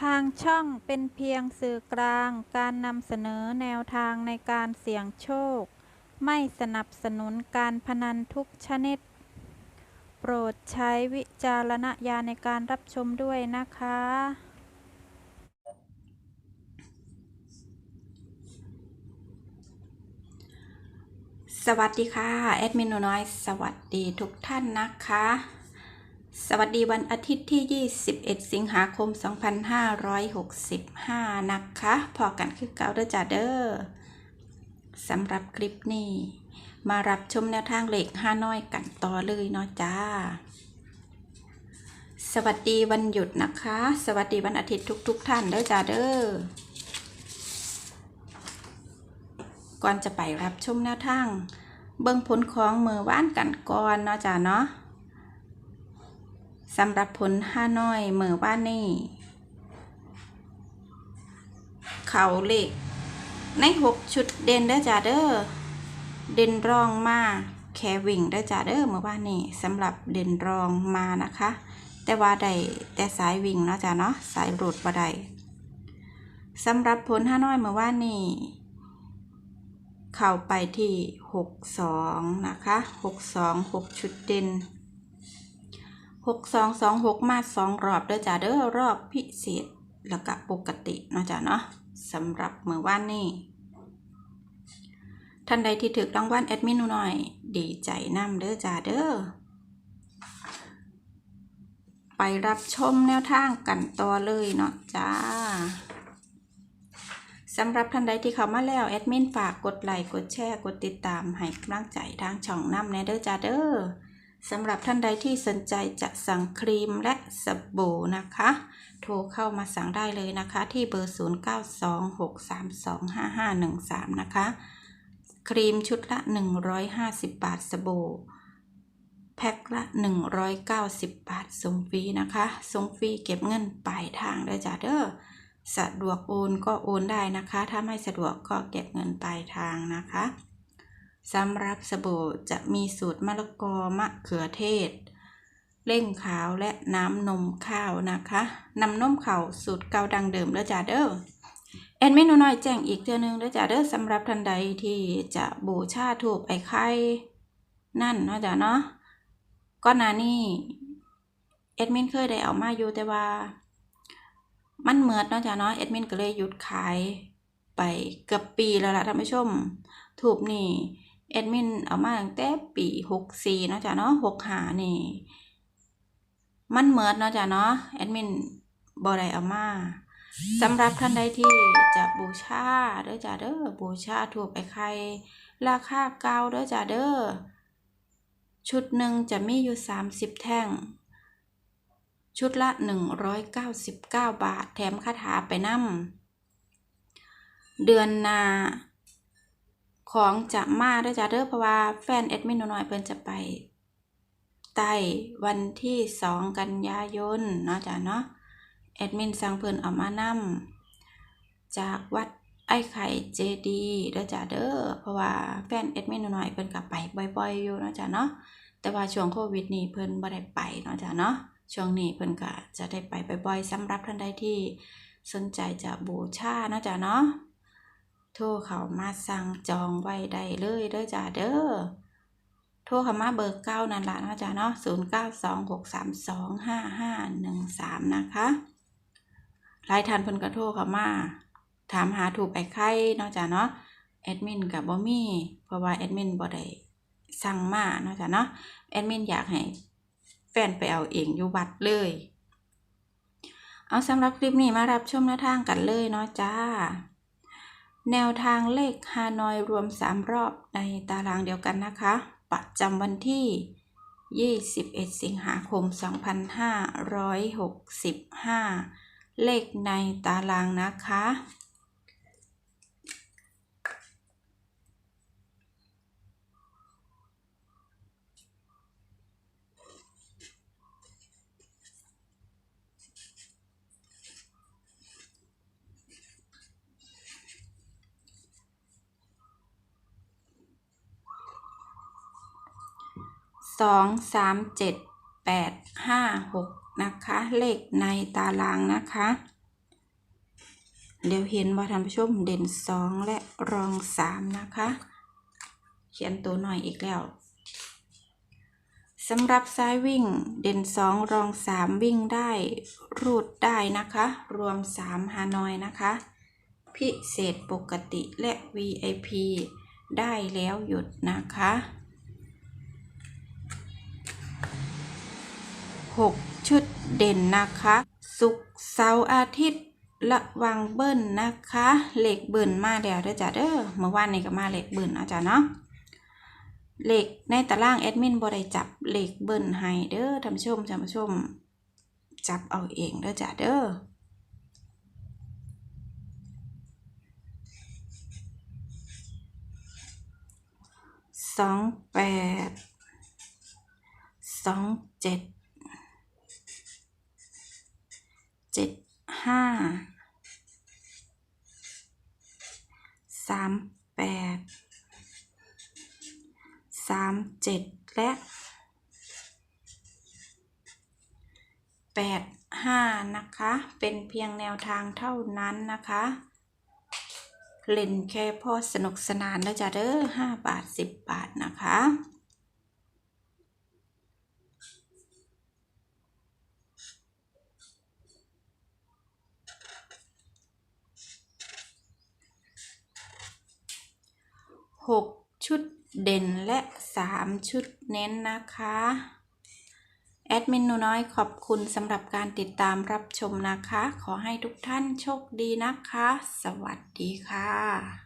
ทางช่องเป็นเพียงสื่อกลางการนำเสนอแนวทางในการเสี่ยงโชค ไม่สนับสนุนการพนันทุกชนิด โปรดใช้วิจารณญาณในการรับชมด้วยนะคะ สวัสดีค่ะ แอดมินหนูน้อย สวัสดีทุกท่านนะคะ สวัสดีวันอาทิตย์ที่ 21 สิงหาคม 2565 นะคะพอกันคือเก่าเด้อจ้าเด้อสำหรับคลิปนี้ มารับชมแนวทางเหล็กห้าน้อยกันต่อเลยเนาะจ้า สวัสดีวันหยุดนะคะ สวัสดีวันอาทิตย์ทุก ๆท่านเด้อจ้าเด้อก่อนจะไปรับชมแนวทาง เบิ่งผลของมือว่านกันก่อนเนาะจ้าเนาะ สำหรับผลห้าน้อยเมื่อว่านี่ เขาเหล็ก ในหกชุดเด่นเด้อจ้าเด้อเด่นรองมาแควิ่งเด้อจ้าเด้อมือว่านี่สำหรับเด่นรองมานะคะ แต่ว่าได้แต่สายวิ่งเนาะจ้าเนาะสายรูดบ่ได้สำหรับผลห้าน้อยเมื่อว่านนี่เข้าไปที่ 62 นะคะ 62 6 ชุดเด่น 62 26มา2รอบเด้อจ้าเด้อรอบพิเศษแล้วก็ปกติเนาะจ้าเนาะสำหรับเมื่อวานนี้ท่านใดที่ถึกรางวัลแอดมินหน่อย ดีใจนำเด้อจ้าเด้อไปรับชมแนวทางกันต่อเลยเนาะจ้าสำหรับท่านใดที่เข้ามาแล้วแอดมินฝากกดไลค์กดแชร์กดติดตามให้กำลังใจทางช่องน้ำแนเด้อจ้าเด้อ สำหรับท่านใดที่สนใจจะสั่งครีมและสบู่นะคะ โทรเข้ามาสั่งได้เลยนะคะ ที่เบอร์ 0926325513 นะคะ ครีมชุดละ 150 บาทสบู่แพ็คละ 190 บาทส่งฟรีนะคะส่งฟรีเก็บเงินปลายทางเด้จ้าเด้อสะดวกโอนก็โอนได้นะคะ ถ้าไม่สะดวกก็เก็บเงินปลายทางนะคะ สำหรับสบู่จะมีสูตรมะละกอมะเขือเทศ เล่งขาวและน้ำนมข้าวนะคะนำนมข้าวสูตรเก่าดังเดิมแล้วจ้าเด้อแอนเมนูน้อยแจ้งอีกเทื่อนึงแล้วจ้าเด้อสำหรับท่านใดที่จะบูชาถูกไอ้ไข่นั่นเนาะจ้าเนาะก่อนหน้านี้แอดมินเคยได้เอามาอยู่แต่ว่า มันเหมือดเนาะจ้ะเนาะแอดมินก็เลยหยุดขายไปเกือบปีแล้วล่ะท่านผู้ชมถูกนี่ แอดมินเอามาตั้งแต่ปีหกสี่เนาะจ้ะเนาะหกหานี่ มันเหมือดเนาะจ้ะเนาะแอดมินบ่ไดเอามาสำหรับท่านใดที่จะบูชาเด้อจ้ะเด้อบูชาถูกไอ้ไข่ราคาเก่าเด้อจ้ะเด้อชุดหนึ่งจะมีอยู่สามสิบแท่ง ชุดละ 199 บาท แถมคาถาไปนำเดือนนา ของจะมาด้อจ้าเด้อเพราะว่าแฟนแอดมินหนูน้อยเพิ่นจะไปใต้วันที่2กันยายนเนาะจ้าเนาะแอดมินสั่งเพิ่นเอามานำจากวัดไอ้ไข่เจดีเด้อจ้าเด้อเพราะว่าแฟนแอดมินหนูน้อยเพิ่นก็ไปบ่อย ๆ อยู่เนาะจ้าเนาะแต่ว่าช่วงโควิดนี่เพิ่นบ่ได้ไปเนาะจ้าเนาะช่วงนี้เพิ่นก็จะได้ไปบ่อยๆสำหรับท่านใดที่สนใจจะบูชาเนาะจ้ะเนาะ โทรเขามาสั่งจองไว้ได้เลยเด้อจ้ะเด้อโทรเขามาเบอร์เก้านั่นละเนะจ้ะเนาะศูนย์เก้าสองหกสามสองห้าห้าหนึ่งสามนะคะหลายท่านเพิ่นก็โทรเขามา ถามหาถูกไอ้ไข่เนาะจ้ะเนาะแอดมินกับบ่มีเพราะว่าแอดมินบ่ได้สั่งมาเนาะจ้ะเนาะแอดมินอยากให้แฟนไปเอาเองอยู่วัดเลย เอาสำหรับคลิปนี้มารับชมแนวทางกันเลยเนาะจ้า แนวทางเลขฮานอยรวม 3 รอบในตารางเดียวกันนะคะ ประจำวันที่ 21 สิงหาคม 2565 เลขในตารางนะคะ สองสามเจ็ดแปดห้าหกนะคะ เลขในตารางนะคะ เดี๋ยวเห็นว่าท่านผู้ชมเด่นสองและรองสามนะคะ เขียนตัวหน่อยอีกแล้วสำหรับซ้ายวิ่งเด่นสองรองสามวิ่งได้รูดได้นะคะ รวมสามฮานอยนะคะ พิเศษปกติและ VIP ได้แล้วหยุดนะคะ 6 ชุดเด่นนะคะ สุกร์เสาร์อาทิตย์ระวังเบิ้ลนะคะเหล็กเบิ้ลมาแล้วเด้อจ้ะเด้อเมื่อวานนี้ก็มาเหล็กเบิ้ลอาจารย์เนาะเหล็กในตารางแอดมินบ่ได้จับเหล็กเบิ้ลให้เด้อท่านผู้ชมท่านผู้ชม จับเอาเองเด้อจ้ะเด้อสองแปดสองเจ็ด เจ็ดห้าสามแปดสามเจ็ดและแปดห้านะคะ เป็นเพียงแนวทางเท่านั้นนะคะเล่นแค่พอสนุกสนานแล้วจ้ะเด้อห้าบาทสิบบาทนะคะ หกชุดเด่นและสามชุดเน้นนะคะ แอดมินหนูน้อยขอบคุณสำหรับการติดตามรับชมนะคะ ขอให้ทุกท่านโชคดีนะคะ สวัสดีค่ะ